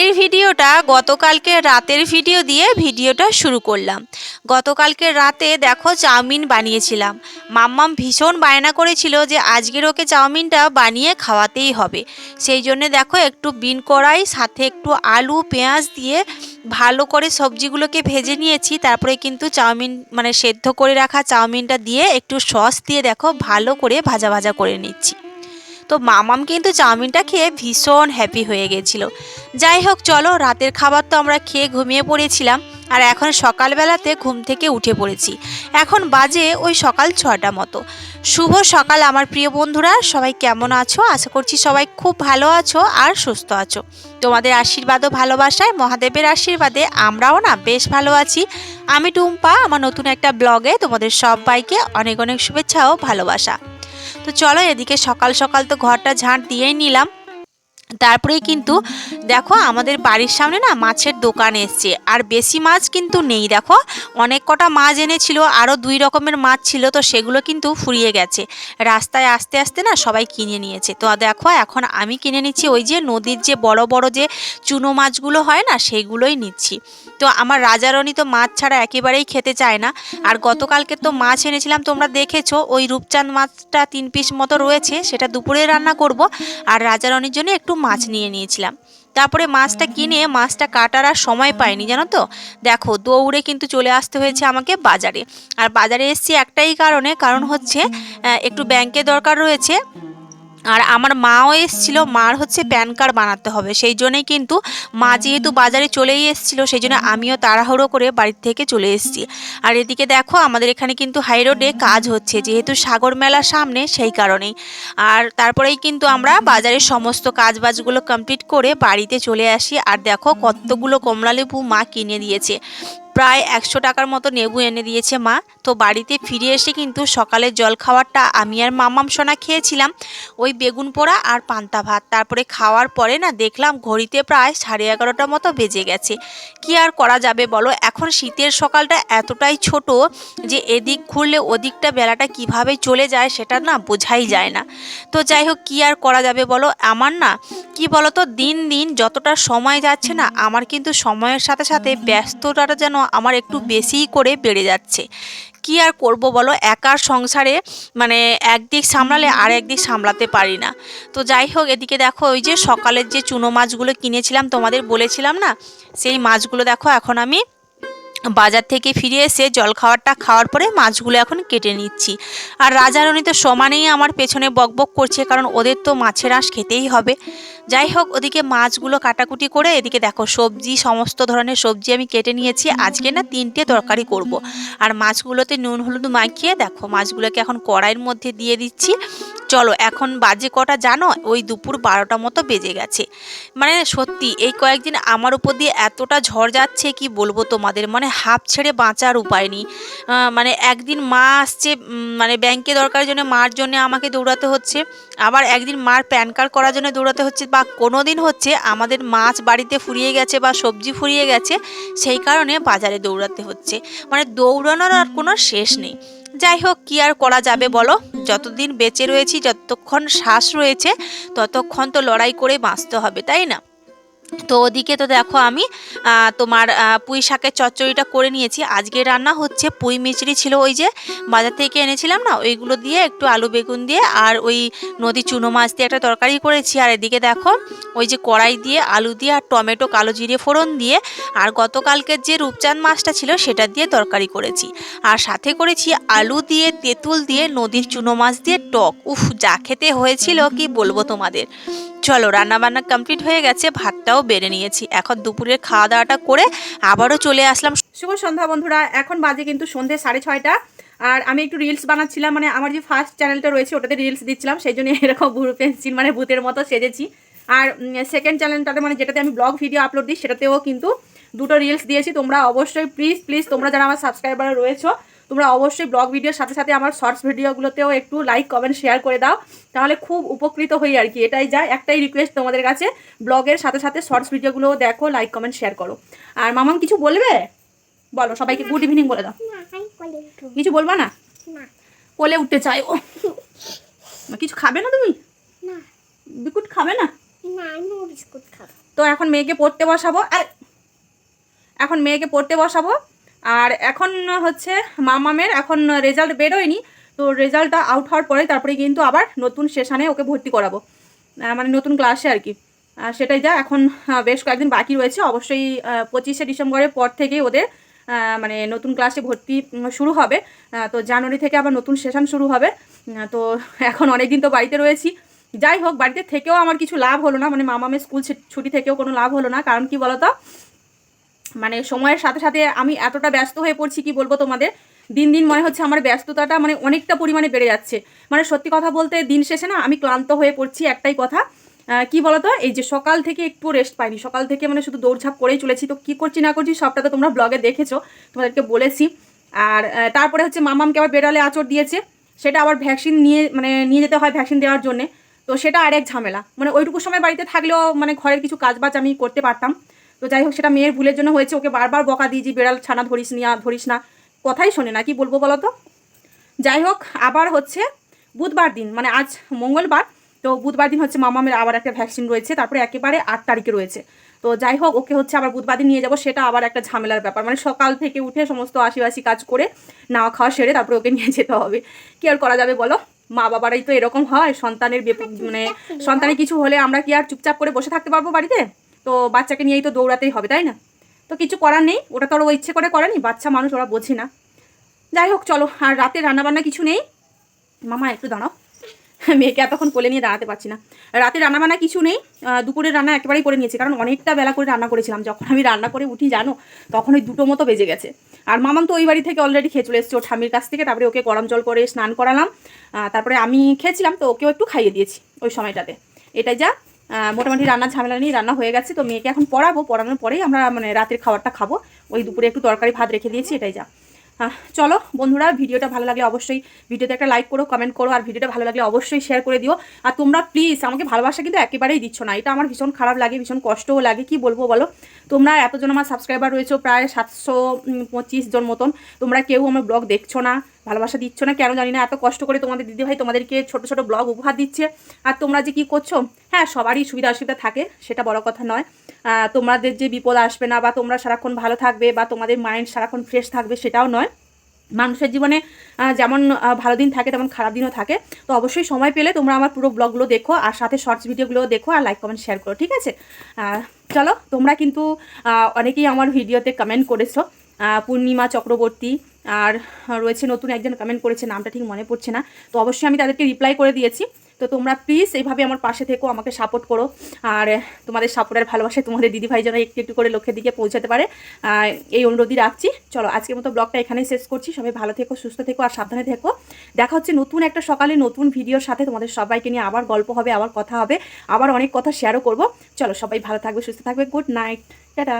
আজকের ভিডিওটা গতকালকে রাতের ভিডিও দিয়ে ভিডিওটা শুরু করলাম। গতকালকে রাতে দেখো চাউমিন বানিয়েছিলাম। মাম্মাম ভীষণ বায়না করেছিল যে আজকের ওকে চাউমিনটা বানিয়ে খাওয়াতেই হবে। সেই জন্য দেখো একটু বিন কড়াই, সাথে একটু আলু, পেঁয়াজ দিয়ে ভালো করে সবজিগুলোকে ভেজে নিয়েছি। তারপরে কিন্তু চাউমিন মানে সেদ্ধ করে রাখা চাউমিনটা দিয়ে একটু সস দিয়ে দেখো ভালো করে ভাজা ভাজা করে নিচ্ছি। তো মামাম কিন্তু চাউমিনটা খেয়ে ভীষণ হ্যাপি হয়ে গেছিল। যাই হোক, চলো, রাতের খাবার তো আমরা খেয়ে ঘুমিয়ে পড়েছিলাম আর এখন সকালবেলাতে ঘুম থেকে উঠে পড়েছি। এখন বাজে ওই সকাল ছটা মতো। শুভ সকাল আমার প্রিয় বন্ধুরা, সবাই কেমন আছো? আশা করছি সবাই খুব ভালো আছো আর সুস্থ আছো। তোমাদের আশীর্বাদ ও ভালোবাসায়, মহাদেবের আশীর্বাদে আমরাও না বেশ ভালো আছি। আমি টুম্পা, আমার নতুন একটা ব্লগে তোমাদের সবাইকে অনেক অনেক শুভেচ্ছা ও ভালোবাসা। তো চলো এদিকে সকাল সকাল তো ঘরটা ঝাঁট দিয়েই নিলাম। তারপরেই কিন্তু দেখো আমাদের বাড়ির সামনে না মাছের দোকান এসছে। আর বেশি মাছ কিন্তু নেই, দেখো। অনেক কটা মাছ এনেছিল, আরও দুই রকমের মাছ ছিল, তো সেগুলো কিন্তু ফুরিয়ে গেছে। রাস্তায় আস্তে আস্তে না সবাই কিনে নিয়েছে। তো দেখো, এখন আমি কিনে নিচ্ছি ওই যে নদীর যে বড় বড় যে চুনো মাছগুলো হয় না, সেগুলোই নিচ্ছি। তো আমার রাজারণী তো মাছ ছাড়া একেবারেই খেতে চায় না। আর গতকালকে তো মাছ এনেছিলাম, তোমরা দেখেছ, ওই রূপচাঁদ মাছটা তিন পিস মতো রয়েছে, সেটা দুপুরে রান্না করব। আর রাজারণীর জন্য একটু মাছ নিয়ে নিয়েছিলাম। তারপরে মাছটা কিনে, মাছটা কাটার আর সময় পাইনি, জানো তো? দেখো, দৌড়ে কিন্তু চলে আসতে হয়েছে আমাকে বাজারে। আর বাজারে এসছি একটাই কারণে, কারণ হচ্ছে একটু ব্যাংকে দরকার রয়েছে। আর আমার মাও এসছিল, মার হচ্ছে প্যান কার্ড বানাতে হবে। সেই জন্যই কিন্তু মা যেহেতু বাজারে চলেই এসেছিল, সেই জন্য আমিও তাড়াহুড়ো করে বাড়ির থেকে চলে এসেছি। আর এদিকে দেখো, আমাদের এখানে কিন্তু হাই রোডে কাজ হচ্ছে, যেহেতু সাগর মেলার সামনে, সেই কারণেই। আর তারপরেই কিন্তু আমরা বাজারের সমস্ত কাজ বাজগুলো কমপ্লিট করে বাড়িতে চলে আসি। আর দেখো, কতগুলো কমলালেবু মা কিনে দিয়েছে। প্রায় একশো টাকার মতো নেবু এনে দিয়েছে মা। তো বাড়িতে ফিরে এসে কিন্তু সকালের জল খাবারটা আমি আর মামাম সোনা খেয়েছিলাম। ওই বেগুন পোড়া আর পান্তা ভাত। তারপরে খাওয়ার পরে না দেখলাম ঘড়িতে প্রায় সাড়ে এগারোটার মতো বেজে গেছে। কি আর করা যাবে বলো? এখন শীতের সকালটা এতটাই ছোট যে এদিক ঘুরলে ওদিকটা বেলাটা কীভাবে চলে যায় সেটা না বোঝাই যায় না। তো যাই হোক, কি আর করা যাবে বলো? আমার না, কি বলো তো, দিন দিন যতটা সময় যাচ্ছে না, আমার কিন্তু সময়ের সাথে সাথে ব্যস্ততাটা যেন আমার একটু বেশিই করে বেড়ে যাচ্ছে। কি আর করব বলো? একার সংসারে মানে একদিক সামলালে আর একদিক সামলাতে পারি না। তো যাই হোক, এদিকে দেখো ওই যে সকালের যে চুনো মাছগুলো কিনেছিলাম তোমাদের বলেছিলাম না? সেই মাছগুলো দেখো এখন আমি বাজার থেকে ফিরে এসে জল খাওয়ারটা খাওয়ার পরে মাছগুলো এখন কেটে নিচ্ছি। আর রাজারণী তো সমানেই আমার পেছনে বকবক করছে, কারণ ওদের তো মাছের আঁশ খেতেই হবে। যাই হোক, ওদিকে মাছগুলো কাটাকুটি করে এদিকে দেখো, সবজি, সমস্ত ধরনের সবজি আমি কেটে নিয়েছি। আজকে না তিনটে তরকারি করব। আর মাছগুলোতে নুন, হলুদ মাখিয়ে দেখো, মাছগুলোকে এখন কড়াইয়ের মধ্যে দিয়ে দিচ্ছি। চলো, এখন বাজে কটা জানো? ওই দুপুর বারোটা মতো বেজে গেছে। মানে সত্যি, এই কয়েকদিন আমার উপর দিয়ে এতটা ঝড় যাচ্ছে, কি বলব তোমাদের? মানে হাফ ছেড়ে বাঁচার উপায় নেই। মানে একদিন মা আসছে মানে ব্যাংকে দরকারের জন্য মার জন্য আমাকে দৌড়াতে হচ্ছে। আবার একদিন মার প্যান কার্ড করার জন্য দৌড়াতে হচ্ছে বা কোনো দিন হচ্ছে আমাদের মাছ বাড়িতে ফুরিয়ে গেছে বা সবজি ফুরিয়ে গেছে, সেই কারণে বাজারে দৌড়াতে হচ্ছে। মানে দৌড়ানোর আর কোনো শেষ নেই। যাই হোক, কি আর করা যাবে বলো? যতদিন বেঁচে রয়েছি, যতক্ষণ শ্বাস রয়েছে, ততক্ষণ তো লড়াই করে বাঁচতে হবে, তাই না? তো ওদিকে তো দেখো আমি তোমার পুঁই শাকের চচ্চড়িটা করে নিয়েছি। আজকে রান্না হচ্ছে পুঁই মিচড়ি ছিল ওই যে বাজার থেকে এনেছিলাম না, ওইগুলো দিয়ে একটু আলু বেগুন দিয়ে আর ওই নদী চুনো মাছ দিয়ে একটা তরকারি করেছি। আর এদিকে দেখো ওই যে কড়াই দিয়ে আলু দিয়ে আর টমেটো, কালো জিরে ফোড়ন দিয়ে আর গতকালকের যে রূপচাঁদ মাছটা ছিল সেটা দিয়ে তরকারি করেছি। আর সাথে করেছি আলু দিয়ে, তেঁতুল দিয়ে, নদীর চুনো মাছ দিয়ে টক। উফ, যা খেতে হয়েছিল কি বলব তোমাদের। চলো রান্নাবান্না কমপ্লিট হয়ে গেছে, ভাতটাও বেড়ে নিয়েছি। এখন দুপুরের খাওয়া দাওয়াটা করে আবারও চলে আসলাম। শুভ সন্ধ্যা বন্ধুরা, এখন বাজে কিন্তু সন্ধে সাড়ে ছয়টা। আর আমি একটু রিলস বানাচ্ছিলাম মানে আমার যে ফার্স্ট চ্যানেলটা রয়েছে ওটাতে রিলস দিচ্ছিলাম, সেই জন্য এরকম ভুরু পেন্সিল মানে ভূতের মতো সেজেছি। আর সেকেন্ড চ্যানেলটাতে মানে যেটাতে আমি ব্লগ ভিডিও আপলোড দিই, সেটাতেও কিন্তু দুটো রিলস দিয়েছি। তোমরা অবশ্যই প্লিজ প্লিজ তোমরা যারা আমার সাবস্ক্রাইবার রয়েছো তোমরা অবশ্যই ব্লগ ভিডিওর সাথে সাথে আমার শর্টস ভিডিওগুলোতেও একটু লাইক কমেন্ট শেয়ার করে দাও। তাহলে খুব উপকৃত হই আর কি এটাই যায় একটাই রিকোয়েস্ট তোমাদের কাছে ব্লগের সাথে সাথে শর্টস ভিডিওগুলোও দেখো লাইক কমেন্ট শেয়ার করো। আর মামাম কিছু বলবে? বলো সবাইকে গুড ইভিনিং বলে দাও। কিছু বলবা না? কোলে উঠতে চাই ও কিছু খাবে না তুমি? বিকুট খাবে না? তো এখন মেয়েকে পড়তে বসাবো। আর এখন মেয়েকে পড়তে বসাবো। আর এখন হচ্ছে মামামের, এখন রেজাল্ট বেরোয়নি, তো রেজাল্টটা আউট হওয়ার পরে তারপরে কিন্তু আবার নতুন সেশানে ওকে ভর্তি করাবো। মানে নতুন ক্লাসে আর কি। সেটাই যা, এখন বেশ কয়েকদিন বাকি রয়েছে। অবশ্যই পঁচিশে ডিসেম্বরের পর থেকেই ওদের মানে নতুন ক্লাসে ভর্তি শুরু হবে। তো জানুয়ারি থেকে আবার নতুন সেশন শুরু হবে। তো এখন অনেক দিন তো বাড়িতে রয়েছি। যাই হোক, বাড়িতে থেকেও আমার কিছু লাভ হলো না। মানে মামামের স্কুল ছুটি থেকেও কোনো লাভ হলো না। কারণ কি বলতো? মানে সময়ের সাথে সাথে আমি এতটা ব্যস্ত হয়ে পড়ছি, কি বলব তোমাদের? দিন দিন মনে হচ্ছে আমার ব্যস্ততাটা মানে অনেকটা পরিমাণে বেড়ে যাচ্ছে। মানে সত্যি কথা বলতে দিন শেষে না আমি ক্লান্ত হয়ে পড়ছি একটাই কথা। কি বলতো? এই যে সকাল থেকে একটু রেস্ট পাইনি। সকাল থেকে মানে শুধু দৌড়ঝাঁপ করেই চলেছি। তো কি করছি, না করছি সবটা তো তোমরা ব্লগে দেখেছ, তোমাদেরকে বলেছি। আর তারপরে হচ্ছে মামামকে আবার বেড়ালে আচর দিয়েছে। সেটা আবার ভ্যাকসিন নিয়ে মানে নিয়ে যেতে হয় ভ্যাকসিন দেওয়ার জন্যে। তো সেটা আরেক ঝামেলা। মানে ওইটুকু সময় বাড়িতে থাকলেও মানে ঘরের কিছু কাজ বাজ আমি করতে পারতাম। তো যাই হোক, সেটা মেয়ের ভুলের জন্য হয়েছে। ওকে বারবার বকা যে, বেড়াল ছানা ধরিস নিয়া ধরিস না। কথাই শোনে না, কি বলব বলো তো? যাই হোক, আবার হচ্ছে বুধবার দিন মানে আজ মঙ্গলবার, তো বুধবার দিন হচ্ছে মামামের আবার একটা ভ্যাকসিন রয়েছে, তারপরে একেবারে আট তারিখে রয়েছে। তো যাই হোক, ওকে হচ্ছে আবার বুধবার দিন নিয়ে যাব, সেটা আবার একটা ঝামেলার ব্যাপার। মানে সকাল থেকে উঠে সমস্ত আশিবাসি কাজ করে নাওয়া খাওয়া সেরে তারপরে ওকে নিয়ে যেতে হবে। কি আর করা যাবে বলো? মা বাবারাই তো এরকম হয়, সন্তানের মানে সন্তানের কিছু হলে আমরা কি আর চুপচাপ করে বসে থাকতে পারব বাড়িতে? তো বাচ্চাকে নিয়েই তো দৌড়াতেই হবে, তাই না? তো কিছু করার নেই, ওটা তো আর ও ইচ্ছে করে করেনি, বাচ্চা মানুষ ওরা বোঝে না। যাই হোক, চলো, আর রাতে রান্নাবান্না কিছু নেই? মামা, একটু দাঁড়াও। মেয়েকে এতক্ষণ কোলে নিয়ে দাঁড়াতে পারছি না। রাতে রান্নাবান্না কিছু নেই দুপুরের রান্না একেবারেই করে নিয়েছি, কারণ অনেকটা বেলা করে রান্না করেছিলাম। যখন আমি রান্না করে উঠি, জানো, তখন ওই দুটো মতো বেজে গেছে। আর মামাম তো ওই বাড়ি থেকে অলরেডি খেয়ে চলে এসেছে, ওর ঠামির কাছ থেকে। তারপরে ওকে গরম জল করে স্নান করালাম। তারপরে আমি খেয়েছিলাম, তো ওকেও একটু খাইয়ে দিয়েছি ওই সময়টাতে। এটাই যা মোটামুটি রান্নার ঝামেলা নিয়ে রান্না হয়ে গেছে, তো মেয়েকে এখন পড়াবো, পড়ানোর পরেই আমরা মানে রাতের খাবারটা খাব। ওই দুপুরে একটু তরকারি ভাত রেখে দিয়েছি, এটাই যা। চলো বন্ধুরা, ভিডিওটা ভালো লাগলে অবশ্যই ভিডিওতে একটা লাইক করো কমেন্ট করো, আর ভিডিওটা ভালো লাগলে অবশ্যই শেয়ার করে দিও। আর তোমরা প্লিজ আমাকে ভালোবাসা কিন্তু একেবারেই দিচ্ছ না, এটা আমার ভীষণ খারাপ লাগে, ভীষণ কষ্টও লাগে, কি বলব বলো? তোমরা এতজন আমার সাবস্ক্রাইবার রয়েছে, প্রায় সাতশো পঁচিশ জন মতন, তোমরা কেউ আমার ব্লগ দেখছ না ভালোবাসা দিচ্ছ না? কেন জানি না, এত কষ্ট করে তোমাদের দিদিভাই তোমাদেরকে ছোট ছোট ব্লগ উপহার দিচ্ছে। আর তোমরা যে কি করছ? হ্যাঁ সবারই সুবিধা অসুবিধা থাকে, সেটা বড় কথা নয়। তোমাদের যে বিপদ আসবে না, বা তোমরা সারাক্ষণ ভালো থাকবে, বা তোমাদের মাইন্ড সারাক্ষণ ফ্রেশ থাকবে, সেটাও নয়। মানুষের জীবনে যেমন ভালো দিন থাকে, তেমন খারাপ দিনও থাকে। তো অবশ্যই সময় পেলে তোমরা আমার পুরো ব্লগগুলো দেখো, আর সাথে শর্টস ভিডিওগুলো দেখো, আর লাইক কমেন্ট শেয়ার করো, ঠিক আছে? চলো, তোমরা কিন্তু অনেকেই আমার ভিডিওতে কমেন্ট করেছ। পূর্ণিমা চক্রবর্তী। আর রয়েছে নতুন একজন কমেন্ট করেছে, নামটা ঠিক মনে পড়ছে না। তো অবশ্যই আমি তাদেরকে রিপ্লাই করে দিয়েছি। তো তোমরা প্লিজ এইভাবে আমার পাশে থেকো, আমাকে সাপোর্ট করো। আর, তোমাদের সাপোর্টের ভালোবাসায় তোমাদের দিদিভাই যেন একটু একটু করে লক্ষ্যের দিকে পৌঁছাতে পারে। এই অনুরোধই রাখছি। চলো, আজকের মতো ব্লগটা এখানেই শেষ করছি। সবাই ভালো থেকো, সুস্থ থেকো আর সাবধানে থেকো। দেখা হচ্ছে নতুন একটা সকালে নতুন ভিডিওর সাথে। তোমাদের সবাইকে নিয়ে আবার গল্প হবে, আবার কথা হবে। আবার অনেক কথা শেয়ারও করব। চলো, সবাই ভালো থাকবে, সুস্থ থাকবে। Good night tata